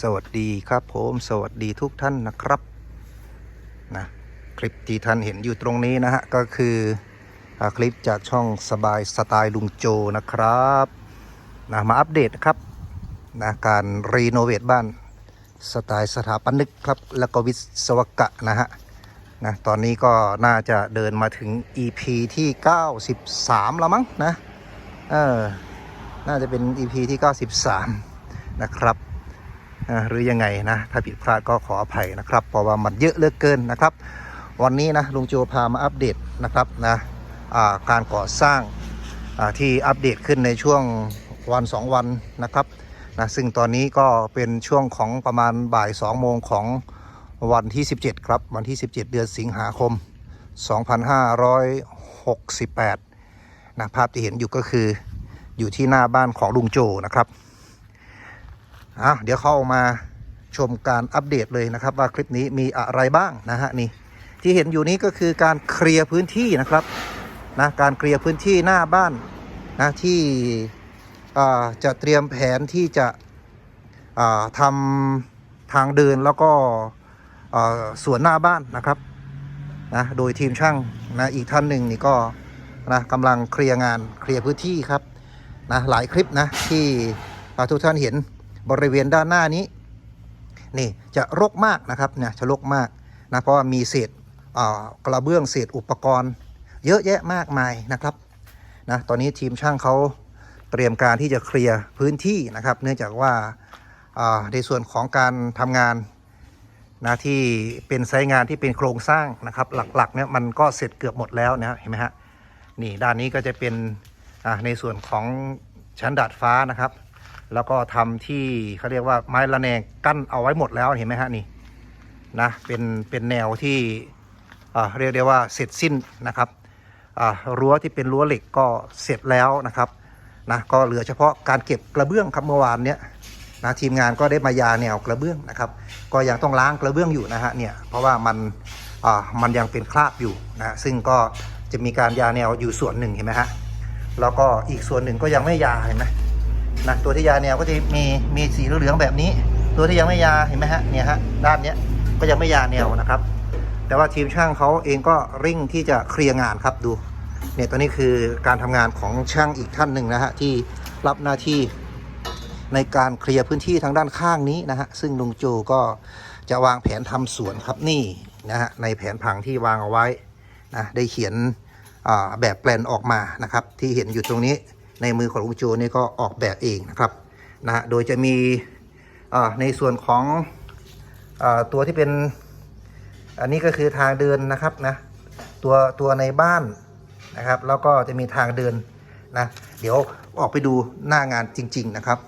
สวัสดีครับผมสวัสดีทุกท่านนะครับนะคลิปที่ท่านเห็นอยู่ตรงนี้นะฮะก็คืออคลิปจากช่องสบายสไตล์ลุงโจนะครับนะมาอัปเดตครับนะการรีโนเวทบ้านสไตล์สถาปนิกครับแล้วก็วิศวกะนะฮะนะตอนนี้ก็น่าจะเดินมาถึง EP ที่ 93 แล้วมั้งนะเออน่าจะเป็น EP ที่ 93 นะครับ หรือยังไงนะถ้าผิดพลาดก็ขออภัยนะครับ เพราะว่ามันเยอะเหลือเกินนะครับ วันนี้นะลุงโจพามาอัปเดตนะครับนะการก่อสร้างที่อัปเดตขึ้นในช่วงวัน 2 วันนะครับนะซึ่งตอนนี้ก็เป็นช่วงของประมาณบ่าย2โมงของวันที่ 17 ครับ วันที่ 17 เดือนสิงหาคม 2568นะภาพที่เห็นอยู่ก็คืออยู่ที่หน้าบ้านของลุงโจนะครับ อะเดี๋ยวเข้ามาชมการอัปเดตเลยนะครับ ว่าคลิปนี้มีอะไรบ้างนะฮะนี่ที่เห็นอยู่นี้ก็คือการเคลียร์พื้นที่นะครับนะการเคลียร์พื้นที่หน้าบ้านนะที่จะเตรียมแผนที่จะทำทางเดินแล้วก็สวนหน้าบ้านนะครับนะโดยทีมช่างนะอีกท่านหนึ่งนี่ก็นะกำลังเคลียร์งานเคลียร์พื้นที่ครับนะหลายคลิปนะที่ทุกท่านเห็น บริเวณด้านหน้านี้นี่จะรกมากนะครับเนี่ยจะรกมากนะเพราะว่ามีเศษกระเบื้องเศษอุปกรณ์ เยอะแยะมากมายนะครับนะตอนนี้ทีมช่างเขาเตรียมการที่จะเคลียร์พื้นที่นะครับ เนื่องจากว่าในส่วนของการทำงานนะที่เป็นไซต์งานที่เป็นโครงสร้างนะครับ หลักๆเนี่ยมันก็เสร็จเกือบหมดแล้วนะเห็นไหมฮะนี่ด้านนี้ก็จะเป็นในส่วนของชั้นดาดฟ้านะครับ แล้วก็ทำที่เขาเรียกว่าไม้ระแนงกั้นเอาไว้หมดแล้วเห็นไหมฮะนี่นะเป็นเป็นแนวที่อ่าเรียกได้ว่าเสร็จสิ้นนะครับอ่ารั้วที่เป็นรั้วเหล็กก็เสร็จแล้วนะครับนะก็เหลือเฉพาะการเก็บกระเบื้องครับเมื่อวานเนี้ยนะทีมงานก็ได้มายาแนวกระเบื้องนะครับ ก็ยังต้องล้างกระเบื้องอยู่นะฮะเนี่ยเพราะว่ามันอ่ามันยังเป็นคราบอยู่นะซึ่งก็จะมีการยาแนวอยู่ส่วนหนึ่งเห็นไหมฮะแล้วก็อีกส่วนหนึ่งก็ยังไม่ยาเห็นไหม นะตัวที่ยาแนวก็จะมีมีสีเหลืองๆแบบนี้ ตัวที่ยังไม่ยาเห็นไหมฮะเนี่ยฮะด้านเนี้ยก็ยังไม่ยาแนวนะครับ แต่ว่าทีมช่างเขาเองก็เร่งที่จะเคลียร์งานครับดูเนี่ยตัวนี้คือการทำงานของช่างอีกท่านหนึ่งนะฮะที่รับหน้าที่ในการเคลียร์พื้นที่ทางด้านข้างนี้นะฮะซึ่งลุงโจก็จะวางแผนทำสวนครับนี่นะฮะในแผนผังที่วางเอาไว้นะได้เขียนแบบแปลนออกมานะครับที่เห็นอยู่ตรงนี้ ในมือของลุงโจนี่ก็ออกแบบเองนะครับนะโดยจะมีในส่วนของอตัวที่เป็นอันนี้ก็คือทางเดินนะครับนะตัวตัวในบ้านนะครับ แล้วก็จะมีทางเดินนะเดี๋ยวออกไปดูหน้างานจริง ๆนะครับ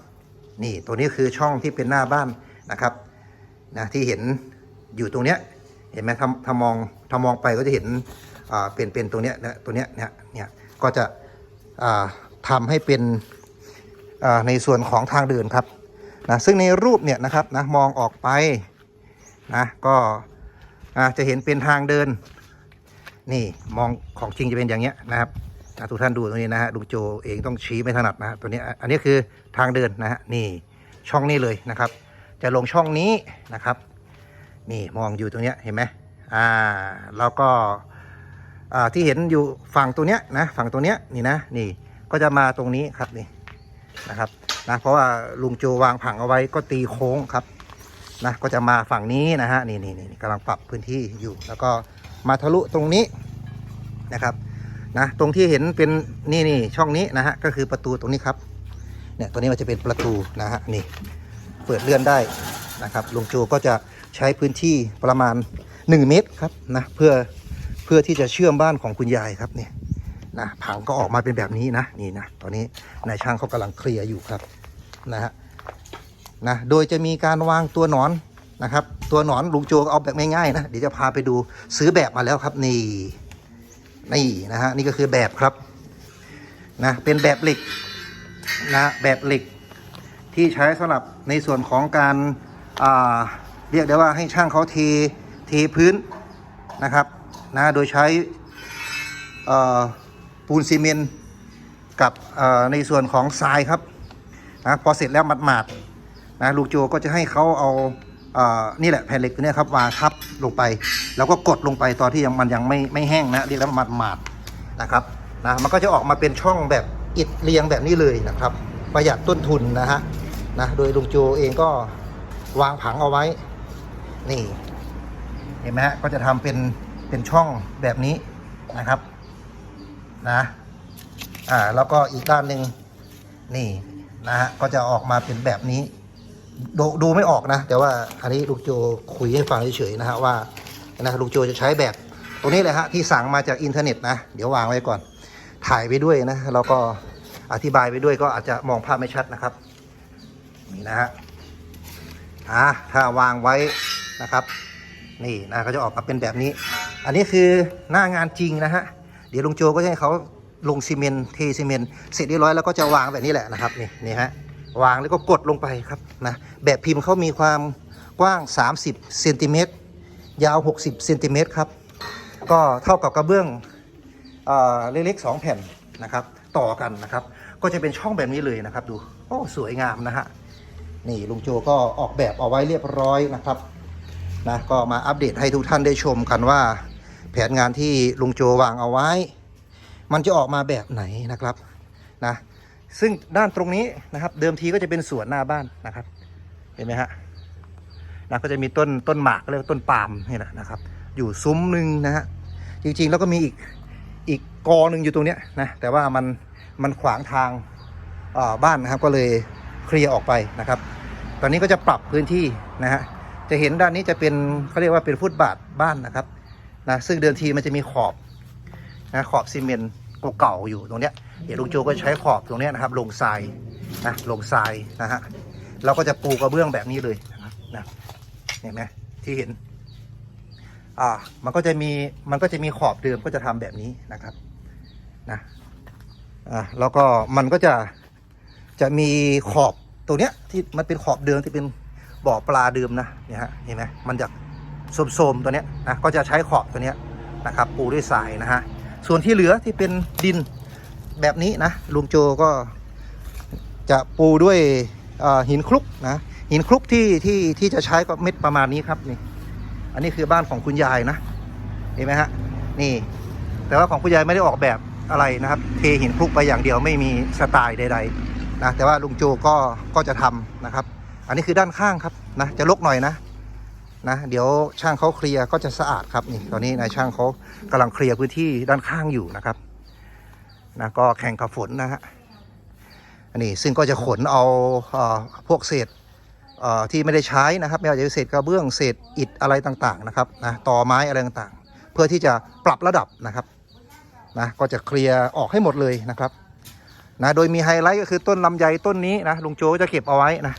นี่ตัวนี้คือช่องที่เป็นหน้าบ้านนะครับนะที่เห็นอยู่ตรงเนี้ยเห็นไหมถ้าถ้ามองถ้ามองไปก็จะเห็นเป็นเป็นตรงเนี้ยนะตัวเนี้ยเนี่ยเนี่ยก็จะอ่า ทำให้เป็นในส่วนของทางเดินครับนะซึ่งในรูปเนี่ยนะครับนะมองออกไปนะก็จะเห็นเป็นทางเดิน นี่มองของจริงจะเป็นอย่างเงี้ยนะครับอะทุกท่านดูตรงนี้นะฮะลุงโจเองต้องชี้ไม่ถนัดนะฮะตัวนี้อันนี้คือทางเดินนะฮะนี่ช่องนี้เลยนะครับ จะลงช่องนี้นะครับ นี่มองอยู่ตรงเนี้ยเห็นไหมอ่าแล้วก็ที่เห็นอยู่ฝั่งตัวเนี้ยนะฝั่งตัวเนี้ยนี่นะนี่ ก็จะมาตรงนี้ครับนี่นะครับนะเพราะว่าลุงโจวางผังเอาไว้ก็ตีโค้งครับนะก็จะมาฝั่งนี้นะฮะนี่นี่นี่กำลังปรับพื้นที่อยู่ แล้วก็มาทะลุตรงนี้นะครับนะตรงที่เห็นเป็นนี่นี่ช่องนี้นะฮะก็คือประตูตรงนี้ครับเนี่ยตัวนี้มันจะเป็นประตูนะฮะนี่เปิดเลื่อนได้นะครับลุงโจก็จะใช้พื้นที่ประมาณ 1 เมตรครับนะเพื่อเพื่อที่จะเชื่อมบ้านของคุณยายครับเนี่ย นะผังก็ออกมาเป็นแบบนี้นะนี่นะตอนนี้นายช่างเขากำลังเคลียร์อยู่ครับนะฮะนะโดยจะมีการวางตัวหนอนนะครับ ตัวหนอนลุงโจเอาแบบง่ายๆนะเดี๋ยวจะพาไปดูซื้อแบบมาแล้วครับนี่นี่นะฮะนี่ก็คือแบบครับนะเป็นแบบเหล็กนะแบบเหล็กที่ใช้สำหรับในส่วนของการเรียกได้ว่าให้ช่างเขาเทเทพื้นนะครับนะโดยใช้ ปูนซีเมนต์กับในส่วนของทรายครับนะพอเสร็จแล้วหมาดๆนะลุงโจก็จะให้เขาเอาเอ่อนี่แหละแผ่นเหล็กตัวนี้ครับวางทับลงไป แล้วก็กดลงไปตอนที่ยังมันยังไม่ไม่แห้งนะเรียกแล้วหมาดๆนะครับนะมันก็จะออกมาเป็นช่องแบบอิฐเรียงแบบนี้เลยนะครับ ประหยัดต้นทุนนะฮะนะโดยลุงโจเองก็วางผังเอาไว้ นี่ เห็นไหมฮะก็จะทำเป็นเป็นช่องแบบนี้นะครับ นะอ่าแล้วก็อีกด้านหนึ่งนี่นะฮะก็จะออกมาเป็นแบบนี้ ดูดูไม่ออกนะ แต่ว่าอันนี้ลุงโจคุยให้ฟังเฉยๆนะฮะว่านะลุงโจจะใช้แบบตรงนี้เลยฮะที่สั่งมาจากอินเทอร์เน็ตนะ เดี๋ยววางไว้ก่อน ถ่ายไปด้วยนะแล้วก็อธิบายไปด้วยก็อาจจะมองภาพไม่ชัดนะครับ นี่นะฮะอ่าถ้าวางไว้นะครับ นี่นะเขาจะออกมาเป็นแบบนี้ อันนี้คือหน้างานจริงนะฮะ เดี๋ยวลุงโจก็จะให้เขาลงซีเมนต์เทซีเมนต์เสร็จเรียบร้อยแล้วก็จะวางแบบนี้แหละนะครับนี่นี่ฮะวางแล้วก็กดลงไปครับนะแบบพิมพ์เขามีความกว้าง 30เซนติเมตรยาว 60เซนติเมตรครับก็เท่ากับกระเบื้องเอเล็กๆสองแผ่นนะครับ ต่อกันนะครับ ก็จะเป็นช่องแบบนี้เลยนะครับ ดูโอ้สวยงามนะฮะนี่ลุงโจก็ออกแบบเอาไว้เรียบร้อยนะครับนะก็มาอัปเดตให้ทุกท่านได้ชมกันว่า นงานที่ลุงโจวางเอาไว้ มันจะออกมาแบบไหนนะครับนะซึ่งด้านตรงนี้นะครับ เดิมทีก็จะเป็นสวนหน้าบ้านนะครับ เห็นไหมฮะนะก็จะมีต้นต้นหมากเรียกว่าต้นปาล์มนี่แหละนะครับ อยู่ซุ้มหนึ่งนะฮะจริงๆแล้วก็มีอีกอีกกอหนึ่งอยู่ตรงเนี้ยนะแต่ว่ามันมันขวางทางบ้านนะครับก็เลยเคลียร์ออกไปนะครับ ตอนนี้ก็จะปรับพื้นที่นะฮะจะเห็นด้านนี้จะเป็นเขาเรียกว่าเป็นฟุตบาทบ้านนะครับ นะซึ่งเดิมทีมันจะมีขอบนะขอบซีเมนต์เก่าๆอยู่ตรงเนี้ยเดี๋ยวลุงโจก็ใช้ขอบตรงเนี้ยนะครับลงทรายนะลงทรายนะฮะเราก็จะปูกระเบื้องแบบนี้เลยนะครับนะเห็นไหมที่เห็นอ่ามันก็จะมีมันก็จะมีขอบเดิมก็จะทำแบบนี้นะครับนะอ่าแล้วก็มันก็จะจะมีขอบตรงเนี้ยที่มันเป็นขอบเดิมที่เป็นบ่อปลาเดิมนะเนี่ยฮะเห็นไหมมันจะ โสมๆตัวเนี้ยนะก็จะใช้ขอบตัวเนี้ยนะครับปูด้วยทรายนะฮะส่วนที่เหลือที่เป็นดินแบบนี้นะลุงโจก็จะปูด้วยหินคลุกนะหินคลุกที่ที่ที่จะใช้ก็เม็ดประมาณนี้ครับนี่อันนี้คือบ้านของคุณยายนะเห็นไหมฮะนี่ แต่ว่าของคุณยายไม่ได้ออกแบบอะไรนะครับ เทหินคลุกไปอย่างเดียวไม่มีสไตล์ใด ๆนะแต่ว่าลุงโจก็ก็จะทำนะครับ อันนี้คือด้านข้างครับนะจะลกหน่อยนะ นะเดี๋ยวช่างเขาเคลียร์ก็จะสะอาดครับนี่ตอนนี้นายช่างเขากำลังเคลียร์พื้นที่ด้านข้างอยู่นะครับนะก็แข่งกับฝนนะฮะอันนี้ซึ่งก็จะขนเอาเอ่อพวกเศษเอ่อที่ไม่ได้ใช้นะครับไม่ว่าจะเป็นเศษกระเบื้องเศษอิฐอะไรต่างๆนะครับนะต่อไม้อะไรต่างๆ เพื่อที่จะปรับระดับนะครับนะก็จะเคลียร์ออกให้หมดเลยนะครับนะโดยมีไฮไลท์ก็คือต้นลำไยต้นนี้นะลุงโจจะเก็บเอาไว้นะ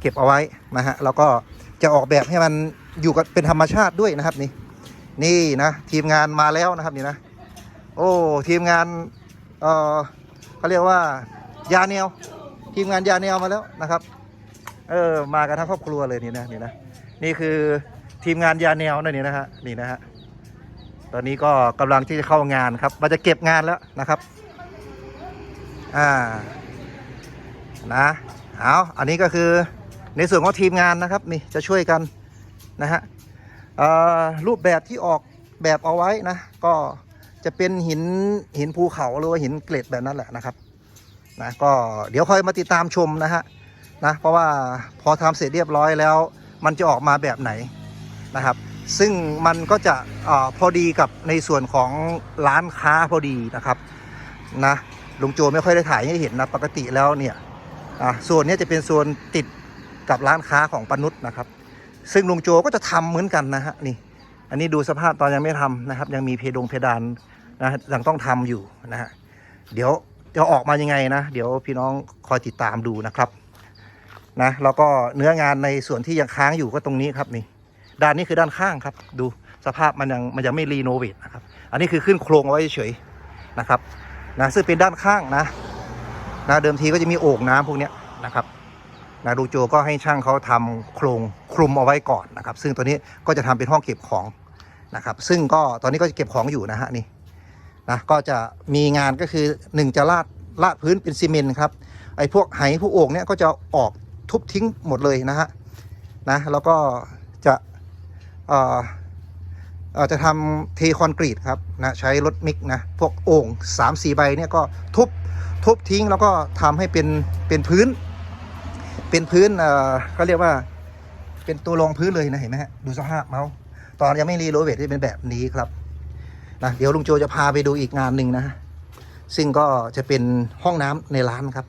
เก็บเอาไว้นะฮะแล้วก็ จะออกแบบให้มันอยู่กับเป็นธรรมชาติด้วยนะครับนี่ นี่นะทีมงานมาแล้วนะครับนี่นะ โอ้ทีมงานเออเขาเรียกว่ายาแนว ทีมงานยาแนวมาแล้วนะครับ เออมากันทั้งครอบครัวเลยนี่นะนี่นะนี่คือทีมงานยาแนวนั่นนี่นะฮะนี่นะฮะตอนนี้ก็กำลังที่จะเข้างานครับมันจะเก็บงานแล้วนะครับ อ่านะเอาอันนี้ก็คือ ในส่วนของทีมงานนะครับนี่จะช่วยกันนะฮะรูปแบบที่ออกแบบเอาไว้นะ ก็จะเป็นหินหินภูเขาหรือว่าหินเกล็ดแบบนั้นแหละนะครับนะก็เดี๋ยวค่อยมาติดตามชมนะฮะนะเพราะว่าพอทำเสร็จเรียบร้อยแล้ว มันจะออกมาแบบไหนนะครับ ซึ่งมันก็จะอพอดีกับในส่วนของร้านค้าพอดีนะครับนะลุงโจไม่ค่อยได้ถ่ายให้เห็นนะปกติแล้วเนี่ยอะส่วนนี้จะเป็นส่วนติด กับร้านค้าของปนุษนะครับ ซึ่งลุงโจก็จะทำเหมือนกันนะฮะนี่ อันนี้ดูสภาพตอนยังไม่ทำนะครับ ยังมีเพดงเพดานนะยังต้องทำอยู่นะฮะเดี๋ยวจะออกมายังไงนะ เดี๋ยวพี่น้องคอยติดตามดูนะครับนะแล้วก็เนื้องานในส่วนที่ยังค้างอยู่ก็ตรงนี้ครับนี่ ด้านนี้คือด้านข้างครับ ดูสภาพมันยังมันยังไม่รีโนเวทนะครับ อันนี้คือขึ้นโครงเอาไว้เฉยนะครับนะซึ่งเป็นด้านข้างนะนะเดิมทีก็จะมีโอ่งน้ำพวกนี้นะครับ นะลุงโจก็ให้ช่างเขาทำโครงคลุมเอาไว้ก่อนนะครับ ซึ่งตัวนี้ก็จะทำเป็นห้องเก็บของนะครับ ซึ่งก็ตอนนี้ก็จะเก็บของอยู่นะฮะนี่นะก็จะมีงานก็คือหนึ่งจะลาดลาดพื้นเป็นซีเมนต์ครับไอ้พวกไหพวกโอ่งเนี้ยก็จะออกทุบทิ้งหมดเลยนะฮะนะแล้วก็จะเอ่อเอ่อจะทำเทคอนกรีตครับนะใช้รถมิกนะพวกโอ่ง3 4ใบเนี่ยก็ทุบทุบทิ้งแล้วก็ทำให้เป็นเป็นพื้น เป็นพื้นเอ่อเขาเรียกว่า เป็นตัวรองพื้นเลยนะเห็นไหมฮะดูสภาพเมาส์ตอนยังไม่รีโนเวทจะเป็นแบบนี้ครับนะเดี๋ยวลุงโจจะพาไปดูอีกงานหนึ่งนะซึ่งก็จะเป็นห้องน้ำในร้านครับ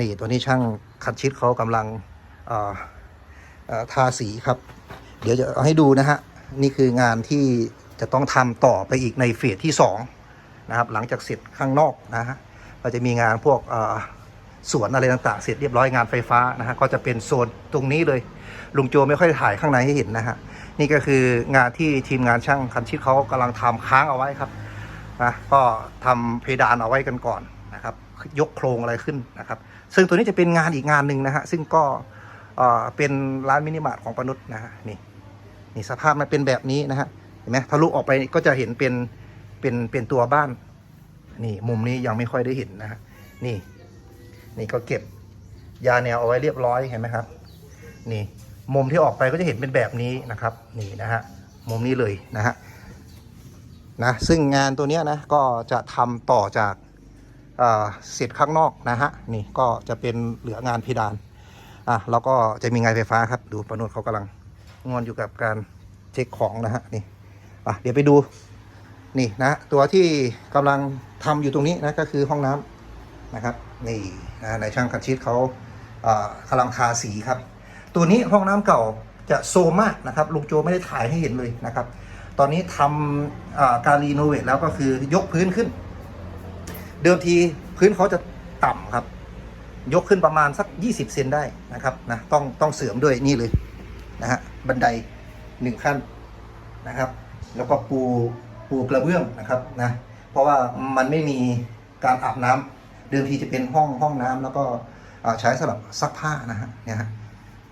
นี่ตัวนี้ช่างคันชิดเขากำลังทาสีครับ เดี๋ยวจะเอาให้ดูนะฮะนี่คืองานที่จะต้องทำต่อไปอีกในเฟสที่2นะครับหลังจากเสร็จข้างนอกนะฮะก็จะมีงานพวกอ สวนอะไรต่างๆ เสร็จเรียบร้อยงานไฟฟ้านะฮะก็จะเป็นโซนตรงนี้เลย ลุงโจไม่ค่อยถ่ายข้างในให้เห็นนะฮะนี่ก็คืองานที่ทีมงานช่างคันชิดเขากำลังทำค้างเอาไว้ครับนะก็ทำเพดานเอาไว้กันก่อนนะครับ ยกโครงอะไรขึ้นนะครับ ซึ่งตัวนี้จะเป็นงานอีกงานหนึ่งนะฮะซึ่งก็เอ่อเป็นร้านมินิมาร์ทของปนุษย์นะฮะนี่นี่สภาพมันเป็นแบบนี้นะฮะเห็นไหมทะลุออกไปก็จะเห็นเป็นเป็นเป็นตัวบ้าน นี่มุมนี้ยังไม่ค่อยได้เห็นนะฮะนี่ นี่ก็เก็บยาแนวเอาไว้เรียบร้อยเห็นไหมครับ นี่มุมที่ออกไปก็จะเห็นเป็นแบบนี้นะครับ นี่นะฮะมุมนี้เลยนะฮะนะซึ่งงานตัวเนี้ยนะก็จะทำต่อจากเสร็จข้างนอกนะฮะนี่ก็จะเป็นเหลืองานเพดานอะแล้วก็จะมีงานไฟฟ้าครับ ดูประนุษเขากำลังงอนอยู่กับการเช็คของนะฮะนี่อะเดี๋ยวไปดูนี่นะตัวที่กำลังทำอยู่ตรงนี้นะก็คือห้องน้ำ นะครับนี่นะในช่างคันชิดเขาเอ่อกำลังทาสีครับ ตัวนี้ห้องน้ำเก่าจะโซมากนะครับลุงโจไม่ได้ถ่ายให้เห็นเลยนะครับ ตอนนี้ทำการรีโนเวทแล้วก็คือยกพื้นขึ้น เดิมทีพื้นเขาจะต่ำครับ ยกขึ้นประมาณสัก 20 เซนได้นะครับนะต้องต้องเสริมด้วยนี่เลยนะฮะบันไดหนึ่งขั้นนะครับ แล้วก็ปูปูกระเบื้องนะครับนะเพราะว่ามันไม่มีการอาบน้ำ เดิมทีจะเป็นห้องห้องน้ำแล้วก็ใช้สำหรับซักผ้านะฮะเนี่ยฮะ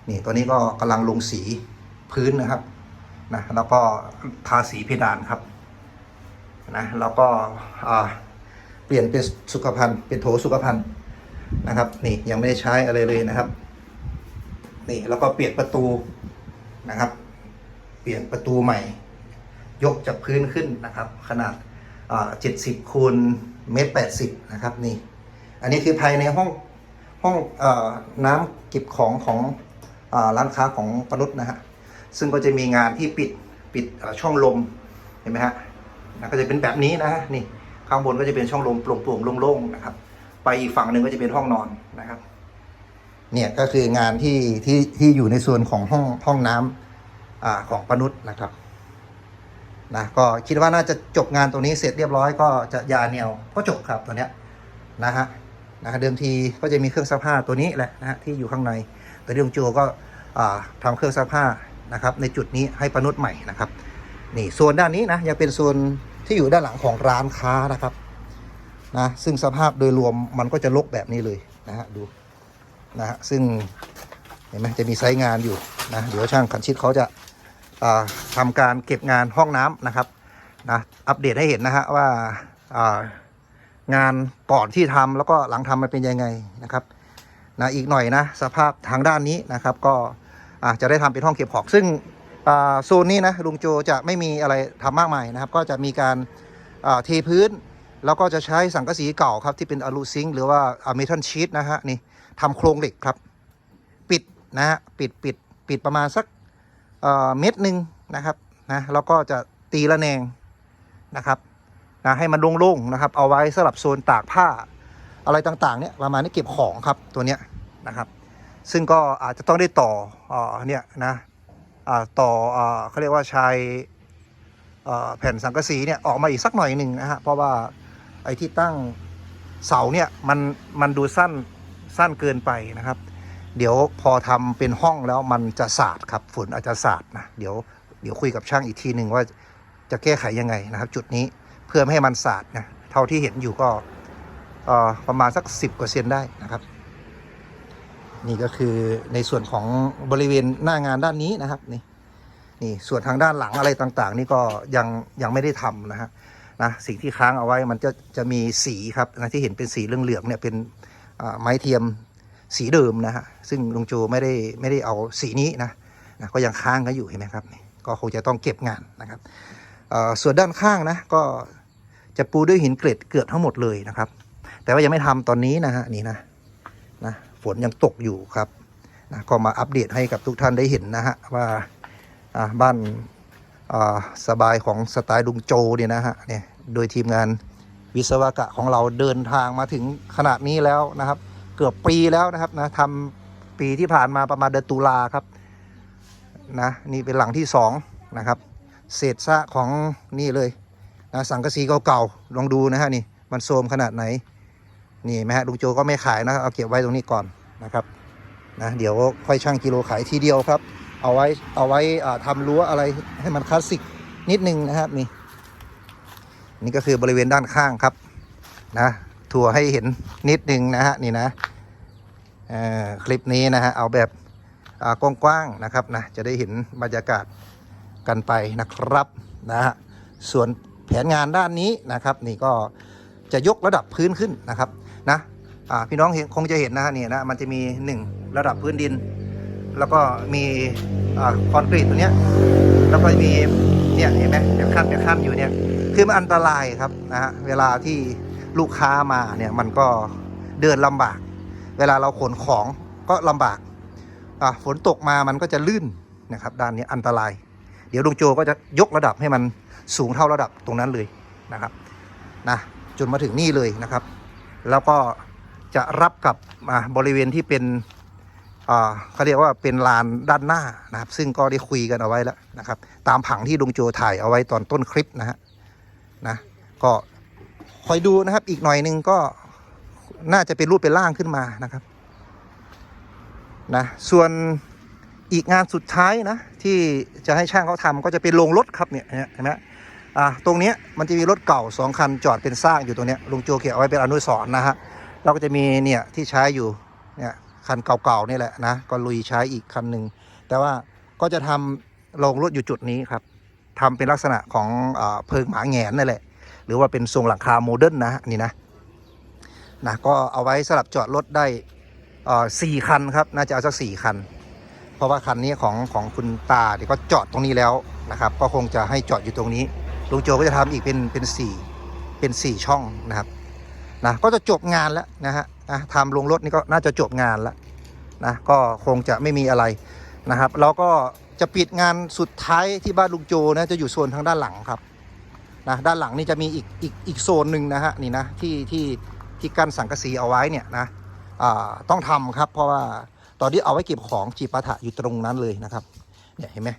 นี่ตัวนี้ก็กำลังลงสีพื้นนะครับนะแล้วก็ทาสีเพดานครับนะแล้วก็เปลี่ยนเป็นสุขภัณฑ์เป็นโถสุขภัณฑ์นะครับ นี่ยังไม่ได้ใช้อะไรเลยนะครับ นี่แล้วก็เปลี่ยนประตูนะครับ เปลี่ยนประตูใหม่ ยกจากพื้นขึ้นนะครับ ขนาดเจ็ดสิบคูณเมตรแปดสิบนะครับนี่ อันนี้คือภายในห้องห้องอน้ำเก็บของของอร้านค้าของปนุษย์นะฮะซึ่งก็จะมีงานที่ปิดปิดช่องลมเห็นไหมฮะก็จะเป็นแบบนี้นะฮะนี่ข้างบนก็จะเป็นช่องลมโปร่งๆโล่งๆนะครับ ไปอีกฝั่งหนึ่งก็จะเป็นห้องนอนนะครับ เนี่ยก็คืองานที่ที่ที่อยู่ในส่วนของห้องห้องน้ำอ่าของปนุษย์นะครับนะก็คิดว่าน่าจะจบงานตรงนี้เสร็จเรียบร้อยก็จะยาแนวก็จบครับตัวเนี้ยนะฮะ นะเดิมทีก็จะมีเครื่องซักผ้าตัวนี้แหละนะฮะที่อยู่ข้างใน แต่เรื่องโจก็อ่าทำเครื่องซักผ้านะครับในจุดนี้ให้ปนุษย์ใหม่นะครับนี่โซนด้านนี้นะยังเป็นโซนที่อยู่ด้านหลังของร้านค้านะครับนะซึ่งสภาพโดยรวมมันก็จะลกแบบนี้เลยนะฮะดูนะฮะซึ่งเห็นไหมจะมีไซต์งานอยู่นะเดี๋ยวช่างขันชิดเขาจะาทำการเก็บงานห้องน้ำนะครับนะอัปเดตให้เห็นนะฮะว่าอ่า งานก่อนที่ทำแล้วก็หลังทำมันเป็นยังไงนะครับนะอีกหน่อยนะสภาพทางด้านนี้นะครับก็อาจะได้ทำเป็นห้องเก็บของซึ่งโซนนี้นะลุงโจจะไม่มีอะไรทำมากมายนะครับ ก็จะมีการเทพื้น แล้วก็จะใช้สังกะสีเก่าครับที่เป็นอะลูซิงค์หรือว่าเมทัลชีตนะฮะนี่ทำโครงเหล็กครับ ปิดนะฮะปิดปิดปิดประมาณสักเอ่อเม็ดหนึ่งนะครับนะแล้วก็จะตีละแนงนะครับ นะให้มันโล่งๆนะครับ เอาไว้สำหรับโซนตากผ้า อะไรต่างๆเนี่ยประมาณนี้เก็บของครับตัวเนี้ยนะครับ ซึ่งก็อาจจะต้องได้ต่อเอ่อเนี่ยนะอ่าต่ออ่าเขาเรียกว่าชายอ่าแผ่นสังกะสีเนี่ยออกมาอีกสักหน่อยหนึ่งนะฮะเพราะว่าไอ้ที่ตั้งเสาเนี่ยมันมันดูสั้นสั้นเกินไปนะครับ เดี๋ยวพอทำเป็นห้องแล้วมันจะสาดครับฝนอาจจะสาดนะเดี๋ยวเดี๋ยวคุยกับช่างอีกทีหนึ่งว่าจะแก้ไขยังไงนะครับ จุดนี้ พื่อไม่ให้มันสาดนะเท่าที่เห็นอยู่ก็ประมาณสัก 10กว่าเซนได้นะครับ นี่ก็คือในส่วนของบริเวณหน้างานด้านนี้นะครับนี่นี่ส่วนทางด้านหลังอะไรต่างๆ นี่ก็ยังยังไม่ได้ทำนะฮะนะสิ่งที่ค้างเอาไว้มันจะจะมีสีครับนะที่เห็นเป็นสีเหลืองๆเนี่ยเป็นไม้เทียมสีเดิมนะฮะซึ่งลุงโจไม่ได้ไม่ได้เอาสีนี้นะนะก็ยังค้างกันอยู่เห็นไหมครับนี่ก็คงจะต้องเก็บงานนะครับส่วนด้านข้างนะก็ จะปูด้วยหินเกล็ดเกือบทั้งหมดเลยนะครับ แต่ว่ายังไม่ทำตอนนี้นะฮะนี่นะนะฝนยังตกอยู่ครับนะก็มาอัปเดตให้กับทุกท่านได้เห็นนะฮะว่าอ่าบ้านอ่าสบายของสไตล์ลุงโจเนี่ยนะฮะเนี่ยโดยทีมงานวิศวกะของเราเดินทางมาถึงขนาดนี้แล้วนะครับ เกือบปีแล้วนะครับนะทำปีที่ผ่านมาประมาณเดือนตุลาครับนะนี่เป็นหลังที่สองนะครับ เศษซากของนี่เลย นะสังกะสีเก่าๆลองดูนะฮะนี่มันโทมขนาดไหน นี่ไหมฮะลุงโจก็ไม่ขายนะเอาเก็บไว้ตรงนี้ก่อนนะครับนะเดี๋ยวค่อยช่างกิโลขายทีเดียวครับ เอาไว้เอาไว้อ่าทำรั้วอะไรให้มันคลาสสิกนิดนึงนะครับนี่นี่ก็คือบริเวณด้านข้างครับนะทัวให้เห็นนิดนึงนะฮะนี่นะคลิปนี้นะฮะเอาแบบอ่ากว้างๆนะครับนะจะได้เห็นบรรยากาศกันไปนะครับนะฮะส่วน นงานด้านนี้นะครับนี่ก็จะยกระดับพื้นขึ้นนะครับนะพี่น้องเห็นคงจะเห็นนะฮะนี่นะมันจะมีหนึ่งระดับพื้นดิน แล้วก็มีอคอนกรีตตัวเนี้ยแล้วก็มีเนี่ยเห็นไหมเป็นขั้นเป็นขั้นอยู่เนี่ยคือมันอันตรายครับนะฮะเวลาที่ลูกค้ามาเนี่ยมันก็เดินลำบาก เวลาเราขนของก็ลำบากอะฝนตกมามันก็จะลื่นนะครับด้านนี้อันตราย เดี๋ยวลุงโจก็จะยกระดับให้มัน สูงเท่าระดับตรงนั้นเลยนะครับนะจนมาถึงนี่เลยนะครับ แล้วก็จะรับกับอ่าบริเวณที่เป็นอ่าเขาเรียกว่าเป็นลานด้านหน้านะครับ ซึ่งก็ได้คุยกันเอาไว้แล้วนะครับ ตามผังที่ลุงโจถ่ายเอาไว้ตอนต้นคลิปนะฮะนะก็คอยดูนะครับ อีกหน่อยหนึงก็น่าจะเป็นรูปเป็นร่างขึ้นมานะครับนะส่วนอีกงานสุดท้ายนะ ที่จะให้ช่างเขาทำก็จะเป็นโรงรถครับเนี่ยเห็นไหม อ่าตรงนี้มันจะมีรถเก่าสองคันจอดเป็นสร้างอยู่ตรงนี้ลุงโจเขียนเอาไว้เป็นอนุสรณ์นะฮะเราก็จะมีเนี่ยที่ใช้อยู่เนี่ยคันเก่าๆนี่แหละนะก็ลุยใช้อีกคันหนึ่งแต่ว่าก็จะทำโรงรถอยู่จุดนี้ครับทำเป็นลักษณะของอเพิงหมาแงนนั่นแหละ หรือว่าเป็นทรงหลังคาโมเดิร์นนะนี่นะนะก็เอาไว้สลับจอดรถได้สี่คันครับน่าจะเอาสักสี่คัน เพราะว่าคันนี้ของของคุณตาที่ก็จอดตรงนี้แล้วนะครับ ก็คงจะให้จอดอยู่ตรงนี้ ลุงโจก็จะทำอีกเป็นเป็นสี่เป็นสี่ช่องนะครับนะก็จะจบงานแล้วนะฮะนะทำลงรถนี่ก็น่าจะจบงานแล้วนะก็คงจะไม่มีอะไรนะครับแล้วก็จะปิดงานสุดท้ายที่บ้านลุงโจนะจะอยู่โซนทางด้านหลังครับนะด้านหลังนี่จะมีอีกอีกอีกโซนหนึ่งนะฮะนี่นะที่ที่ที่กั้นสังกะสีเอาไว้เนี่ยนะอ่าต้องทำครับ เพราะว่าตอนนี้เอาไว้เก็บของจีปาถะอยู่ตรงนั้นเลยนะครับเนี่ยเห็นไหม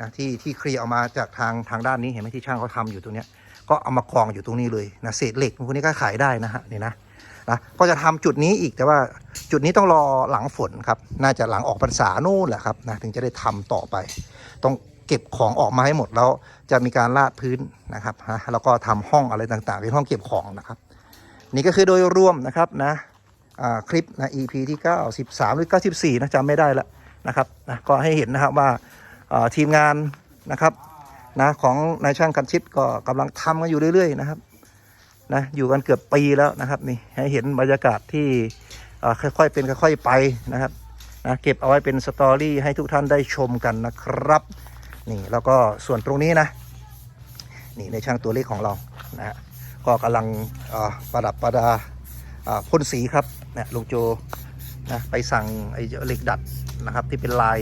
นะที่ที่เคลียร์ออกมาจากทางทางด้านนี้เห็นไหมที่ช่างเขาทำอยู่ตรงเนี้ยก็เอามากองอยู่ตรงนี้เลยนะเศษเหล็กพวกนี้ก็ขายได้นะฮะนี่นะนะก็จะทำจุดนี้อีกแต่ว่าจุดนี้ต้องรอหลังฝนครับ น่าจะหลังออกพรรษานู่นแหละครับนะถึงจะได้ทำต่อไป ต้องเก็บของออกมาให้หมดแล้วจะมีการลาดพื้นนะครับฮะแล้วก็ทำห้องอะไรต่างๆ เป็นห้องเก็บของนะครับ นี่ก็คือโดยรวมนะครับนะคลิปนะ EP ที่93หรือ 94นะจำไม่ได้ละนะครับนะก็ให้เห็นนะครับว่า ทีมงานนะครับนะของนายช่างคันชิตก็กำลังทำกันอยู่เรื่อย ๆ นะครับนะอยู่กันเกือบปีแล้วนะครับนี่ให้เห็นบรรยากาศที่อ่อค่อยๆเป็นค่อยๆไปนะครับนะเก็บเอาไว้เป็นสตอรี่ให้ทุกท่านได้ชมกันนะครับนี่แล้วก็ส่วนตรงนี้นะนี่ในช่างตัวเลขของเรานะฮะก็กำลังอ่อประดับประดาอ่อพ่นสีครับเนี่ยลุงโจนะไปสั่งไอ้เหล็กดัดนะครับที่เป็นลาย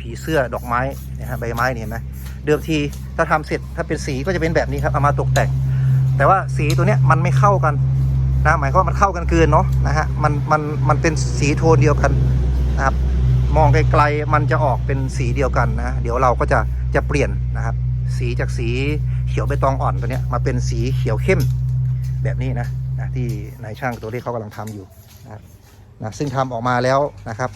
ผีเสื้อดอกไม้นะฮะใบไม้นี่เห็นไหมเดิมทีถ้าทำเสร็จถ้าเป็นสีก็จะเป็นแบบนี้ครับเอามาตกแต่ง แต่ว่าสีตัวเนี้ยมันไม่เข้ากันนะหมายความว่ามันเข้ากันเกินเนาะนะฮะมันมันมันเป็นสีโทนเดียวกันนะครับมองไกลๆมันจะออกเป็นสีเดียวกันนะเดี๋ยวเราก็จะจะเปลี่ยนนะครับ สีจากสีเขียวใบตองอ่อนตัวเนี้ยมาเป็นสีเขียวเข้มแบบนี้นะนะที่นายช่างตัวเลขเขากำลังทำอยู่นะครับนะซึ่งทำออกมาแล้วนะครับ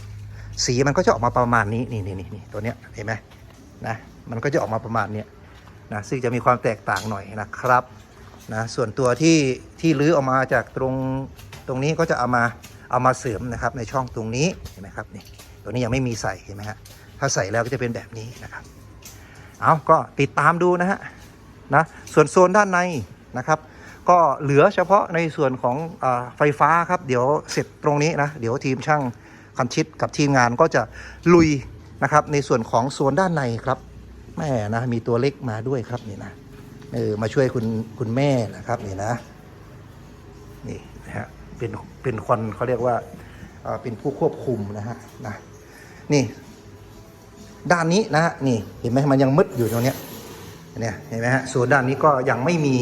สีมันก็จะออกมาประมาณนี้นี่นี่นี่นี่ตัวเนี้ยเห็นไหมนะมันก็จะออกมาประมาณเนี้ยนะซึ่งจะมีความแตกต่างหน่อยนะครับนะส่วนตัวที่ที่รื้อออกมาจากตรงตรงนี้ก็จะเอามาเอามาเสริมนะครับในช่องตรงนี้เห็นไหมครับนี่ตัวนี้ยังไม่มีใส่เห็นไหมฮะถ้าใส่แล้วก็จะเป็นแบบนี้นะครับ เอาก็ติดตามดูนะฮะนะส่วนโซนด้านในนะครับ ก็เหลือเฉพาะในส่วนของอไฟฟ้าครับ เดี๋ยวเสร็จตรงนี้นะ เดี๋ยวทีมช่าง คันชิดกับทีมงานก็จะลุยนะครับ ในส่วนของโซนด้านในครับแม่นะมีตัวเล็กมาด้วยครับนี่นะเออมาช่วยคุณคุณแม่นะครับนี่นะนี่นะฮะเป็นเป็นคนเขาเรียกว่าเป็นผู้ควบคุมนะฮะนะนี่ด้านนี้นะฮะนี่เห็นไหมมันยังมืดอยู่ตรงเนี้ยเนี่ยเห็นไหมฮะส่วนด้านนี้ก็ยังไม่มี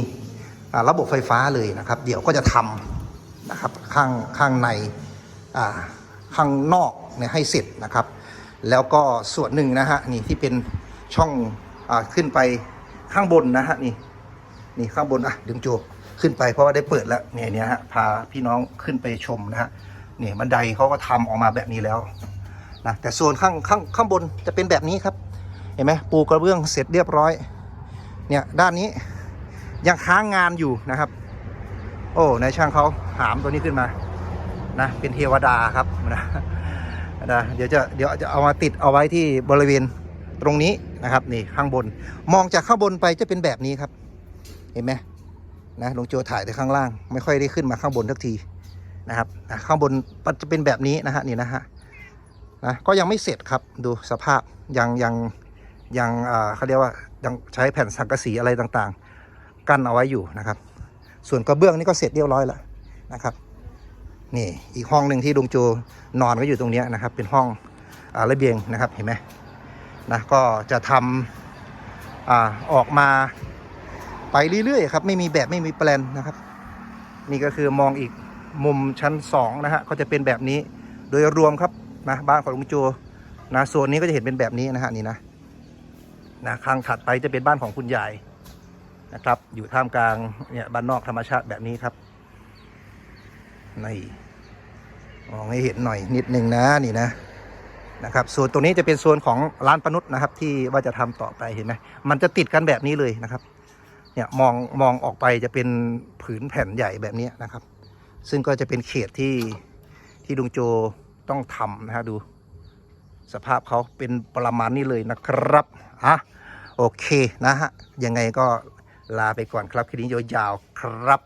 ระบบไฟฟ้าเลยนะครับ เดี๋ยวก็จะทำนะครับข้างข้างในอ่า ข้างนอกเนี่ยให้เสร็จนะครับ แล้วก็ส่วนหนึ่งนะฮะนี่ที่เป็นช่องอาขึ้นไปข้างบนนะฮะนี่นี่ข้างบนอะดึงโจขึ้นไปเพราะว่าได้เปิดแล้วเนี่ยเนี่ยฮะพาพี่น้องขึ้นไปชมนะฮะเนี่ยบันไดเขาก็ทำออกมาแบบนี้แล้วนะแต่โซนข้างข้างข้างบนจะเป็นแบบนี้ครับ เห็นไหมปูกระเบื้องเสร็จเรียบร้อย เนี่ยด้านนี้ยังค้างงานอยู่นะครับ โอ้นายช่างเขาหามตัวนี้ขึ้นมา นะเป็นเทวดาครับนะนะเดี๋ยวจะเดี๋ยวจะเอามาติดเอาไว้ที่บริเวณตรงนี้นะครับนี่ข้างบนมองจากข้างบนไปจะเป็นแบบนี้ครับ เห็นไหมนะหลวงโจถ่ายแต่ข้างล่าง ไม่ค่อยได้ขึ้นมาข้างบนทักทีนะครับอะข้างบนจะเป็นแบบนี้นะฮะนี่นะฮะนะก็ยังไม่เสร็จครับดูสภาพยังยังยังอ่าเขาเรียกว่ายังใช้แผ่นสังกะสีอะไรต่างๆ กั้นเอาไว้อยู่นะครับ ส่วนกระเบื้องนี่ก็เสร็จเรียบร้อยแล้วนะครับ นี่อีกห้องหนึ่งที่ลุงโจนอนก็อยู่ตรงนี้นะครับ เป็นห้องอระเบียงนะครับเห็นไหมนะก็จะทำอออกมาไปเรื่อยๆครับไม่มีแบบไม่มีแปลนนะครับ นี่ก็คือมองอีกมุมชั้น2นะฮะก็จะเป็นแบบนี้โดยรวมครับนะบ้านของลุงโจนะโซนนี้ก็จะเห็นเป็นแบบนี้นะฮะนี่นะนะข้างถัดไปจะเป็นบ้านของคุณยายนะครับ อยู่ท่ามกลางเนี่ยบ้านนอกธรรมชาติแบบนี้ครับนี่ มองให้เห็นหน่อยนิดนึงนะนี่นะนะครับส่วนตรงนี้จะเป็นโซนของร้านปนุษนะครับ ที่ว่าจะทำต่อไปเห็นไหมมันจะติดกันแบบนี้เลยนะครับ เนี่ยมองมองออกไปจะเป็นผืนแผ่นใหญ่แบบนี้นะครับ ซึ่งก็จะเป็นเขตที่ที่ลุงโจต้องทำนะฮะดู สภาพเขาเป็นประมาณนี้เลยนะครับอะโอเคนะฮะยังไงก็ลาไปก่อนครับคลิปนี้ยาวๆครับ